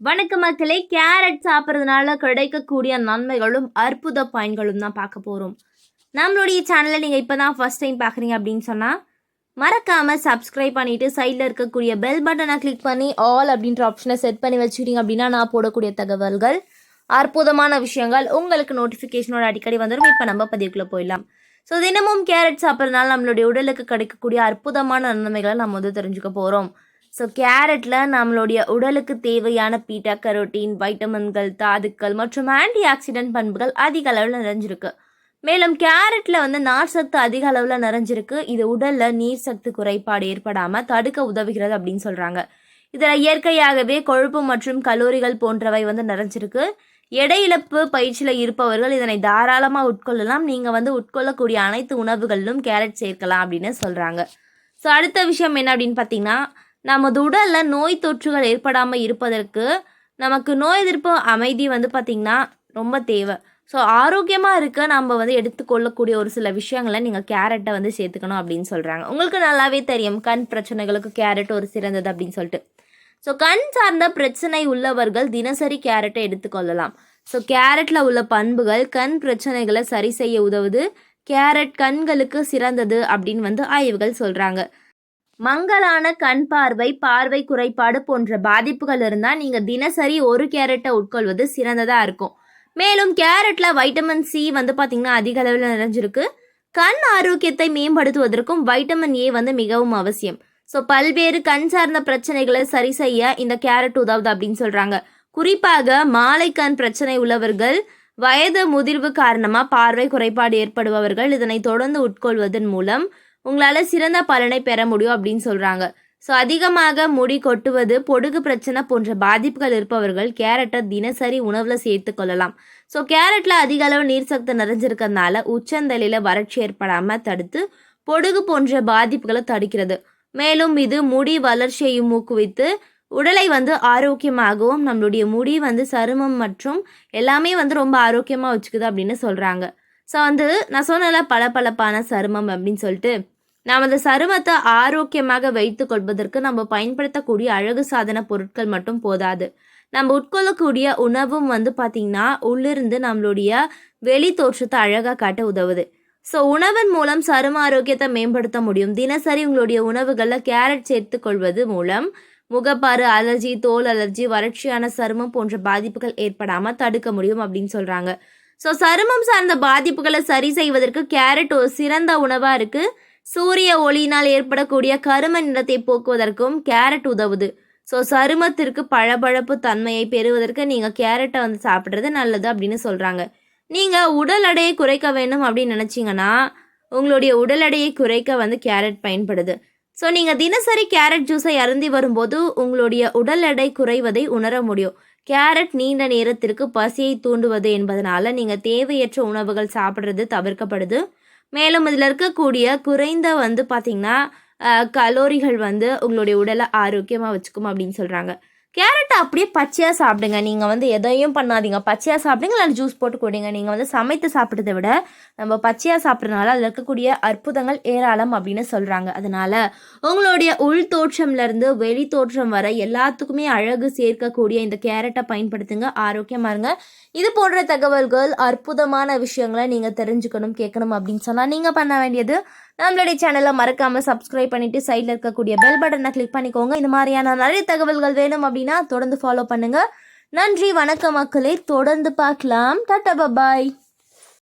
வணக்கம் மக்களே கேரட் சாப்பிட்றதுனால கிடைக்கக்கூடிய நன்மைகளும் அற்புத பயன்களும் தான் பார்க்க போகிறோம் நம்மளுடைய சேனலை நீங்கள் இப்போ தான் ஃபஸ்ட் டைம் பார்க்குறீங்க அப்படின்னு சொன்னால் மறக்காமல் சப்ஸ்கிரைப் பண்ணிவிட்டு சைடில் இருக்கக்கூடிய பெல் பட்டனை கிளிக் பண்ணி ஆல் அப்படின்ற ஆப்ஷனை செட் பண்ணி வச்சுக்கிட்டீங்க அப்படின்னா நான் போடக்கூடிய தகவல்கள் அற்புதமான விஷயங்கள் உங்களுக்கு நோட்டிஃபிகேஷனோட அடிக்கடி வந்துடும் இப்போ நம்ம பதிவுக்குள்ளே போயிடலாம். ஸோ தினமும் கேரட் சாப்பிட்றதுனால நம்மளுடைய உடலுக்கு கிடைக்கக்கூடிய அற்புதமான நன்மைகளை நம்ம வந்து தெரிஞ்சுக்க போகிறோம் ஸோ கேரட்டில் நம்மளுடைய உடலுக்கு தேவையான பீட்டா கரோட்டீன் வைட்டமின்கள் தாதுக்கள் மற்றும் ஆன்டி ஆக்சிடென்ட் பண்புகள் அதிக அளவில் நிறைஞ்சிருக்கு. மேலும் கேரட்டில் வந்து நார் சத்து அதிக அளவில் நிறைஞ்சிருக்கு. இது உடலில் நீர் சத்து குறைபாடு ஏற்படாமல் தடுக்க உதவுகிறது அப்படின்னு சொல்கிறாங்க இதில் இயற்கையாகவே கொழுப்பு மற்றும் கலோரிகள் போன்றவை வந்து நிறைஞ்சிருக்கு. எடை இழப்பு பயிற்சியில் இருப்பவர்கள் இதனை தாராளமாக உட்கொள்ளலாம். நீங்கள் வந்து உட்கொள்ளக்கூடிய அனைத்து உணவுகளிலும் கேரட் சேர்க்கலாம் அப்படின்னு சொல்கிறாங்க ஸோ அடுத்த விஷயம் என்ன அப்படின்னு பார்த்தீங்கன்னா நமது உடலில் நோய் தொற்றுகள் ஏற்படாமல் இருப்பதற்கு நமக்கு நோய் எதிர்ப்பு அமைதி வந்து பார்த்திங்கன்னா ரொம்ப தேவை. ஸோ ஆரோக்கியமாக இருக்க நம்ம வந்து எடுத்துக்கொள்ளக்கூடிய ஒரு சில விஷயங்களை நீங்கள் கேரட்டை வந்து சேர்த்துக்கணும் அப்படின்னு சொல்கிறாங்க உங்களுக்கு நல்லாவே தெரியும் கண் பிரச்சனைகளுக்கு கேரட் ஒரு சிறந்தது அப்படின்னு சொல்லிட்டு. ஸோ கண் சார்ந்த பிரச்சனை உள்ளவர்கள் தினசரி கேரட்டை எடுத்துக்கொள்ளலாம். ஸோ கேரட்டில் உள்ள பண்புகள் கண் பிரச்சனைகளை சரி செய்ய உதவுது. கேரட் கண்களுக்கு சிறந்தது அப்படின்னு வந்து ஆய்வுகள் சொல்கிறாங்க மங்கலான கண் பார்வை பார்வை குறைபாடு போன்ற பாதிப்புகள் இருந்தால் நீங்கள் தினசரி ஒரு கேரட்டை உட்கொள்வது சிறந்ததாக இருக்கும். மேலும் கேரட்டில் வைட்டமின் சி வந்து பார்த்திங்கன்னா அதிக அளவில் நிறைஞ்சிருக்கு. கண் ஆரோக்கியத்தை மேம்படுத்துவதற்கும் வைட்டமின் ஏ வந்து மிகவும் அவசியம். ஸோ பல்வேறு கண் சார்ந்த பிரச்சனைகளை சரி செய்ய இந்த கேரட் உதவுது அப்படின்னு சொல்கிறாங்க குறிப்பாக மாலை கண் பிரச்சனை உள்ளவர்கள் வயது முதிர்வு காரணமாக பார்வை குறைபாடு ஏற்படுபவர்கள் இதனை தொடர்ந்து உட்கொள்வதன் மூலம் உங்களால் சிறந்த பலனை பெற முடியும் அப்படின்னு சொல்கிறாங்க ஸோ அதிகமாக முடி கொட்டுவது பொடுகு பிரச்சனை போன்ற பாதிப்புகள் இருப்பவர்கள் கேரட்டை தினசரி உணவில் சேர்த்து கொள்ளலாம். ஸோ கேரட்டில் அதிக அளவு நீர் சத்து நிறைஞ்சிருக்கிறதுனால உச்சந்தலையில் வறட்சி ஏற்படாமல் தடுத்து பொடுகு போன்ற பாதிப்புகளை தடுக்கிறது. மேலும் இது முடி வளர்ச்சியையும் ஊக்குவித்து உடலை வந்து ஆரோக்கியமாகவும் நம்மளுடைய முடி வந்து சருமம் மற்றும் எல்லாமே வந்து ரொம்ப ஆரோக்கியமாக வச்சுக்குது அப்படின்னு சொல்கிறாங்க ஸோ வந்து நான் சொன்னல பளபளப்பான சருமம் அப்படின்னு சொல்லிட்டு. நமது சருமத்தை ஆரோக்கியமாக வைத்து கொள்வதற்கு நம்ம பயன்படுத்தக்கூடிய அழகு சாதன பொருட்கள் மட்டும் போதாது. நம்ம உட்கொள்ளக்கூடிய உணவும் வந்து பார்த்திங்கன்னா உள்ளிருந்து நம்மளுடைய வெளி தோற்றத்தை அழகாக காட்ட உதவுது. ஸோ உணவின் மூலம் சரும ஆரோக்கியத்தை மேம்படுத்த முடியும். தினசரி உங்களுடைய உணவுகளில் கேரட் சேர்த்து கொள்வது மூலம் முகப்பாறு அலர்ஜி தோல் அலர்ஜி வறட்சியான சருமம் போன்ற பாதிப்புகள் ஏற்படாமல் தடுக்க முடியும் அப்படின்னு சொல்கிறாங்க ஸோ சருமம் சார்ந்த பாதிப்புகளை சரி செய்வதற்கு கேரட் ஒரு சிறந்த உணவாக இருக்குது சூரிய ஒளியினால் ஏற்படக்கூடிய கரும நிறத்தை போக்குவதற்கும் கேரட் உதவுது. ஸோ சருமத்திற்கு பழபழப்பு தன்மையை பெறுவதற்கு நீங்கள் கேரட்டை வந்து சாப்பிட்றது நல்லது அப்படின்னு சொல்கிறாங்க நீங்கள் உடல் எடையை குறைக்க வேண்டும் அப்படின்னு நினச்சிங்கன்னா உங்களுடைய உடல் எடையை குறைக்க வந்து கேரட் பயன்படுது. ஸோ நீங்கள் தினசரி கேரட் ஜூஸை அருந்தி வரும்போது உங்களுடைய உடல் எடை குறைவதை உணர முடியும். கேரட் நீண்ட நேரத்திற்கு பசியை தூண்டுவது என்பதனால நீங்கள் தேவையற்ற உணவுகள் சாப்பிட்றது தவிர்க்கப்படுது. மேலும் இதில் இருக்கக்கூடிய குறைந்த வந்து பார்த்திங்கன்னா கலோரிகள் வந்து உங்களுடைய உடலை ஆரோக்கியமாக வச்சுக்கும் அப்படின்னு சொல்கிறாங்க கேரட்டை அப்படியே பச்சையாக சாப்பிடுங்க. நீங்கள் வந்து எதையும் பண்ணாதீங்க. பச்சையாக சாப்பிடுங்க இல்லை ஜூஸ் போட்டு கொடுங்க. நீங்கள் வந்து சமைத்து சாப்பிட்றதை விட நம்ம பச்சையாக சாப்பிட்றதுனால அதில் இருக்கக்கூடிய அற்புதங்கள் ஏராளம் அப்படின்னு சொல்கிறாங்க அதனால் உங்களுடைய உள் தோற்றம்லேருந்து வெளி தோற்றம் வர எல்லாத்துக்குமே அழகு சேர்க்கக்கூடிய இந்த கேரட்டை பயன்படுத்துங்க. ஆரோக்கியமாக இருங்க. இது போன்ற தகவல்கள் அற்புதமான விஷயங்களை நீங்கள் தெரிஞ்சுக்கணும் கேட்கணும் அப்படின்னு சொன்னால் நீங்கள் பண்ண வேண்டியது நம்மளுடைய சேனலை மறக்காமல் சப்ஸ்கிரைப் பண்ணிவிட்டு சைடில் இருக்கக்கூடிய பெல் பட்டனை கிளிக் பண்ணிக்கோங்க. இந்த மாதிரியான நிறைய தகவல்கள் வேணும் அப்படின்னா தொடர்ந்து ஃபாலோ பண்ணுங்கள் நன்றி வணக்கம் மக்களே. தொடர்ந்து பார்க்கலாம். Tata bye bye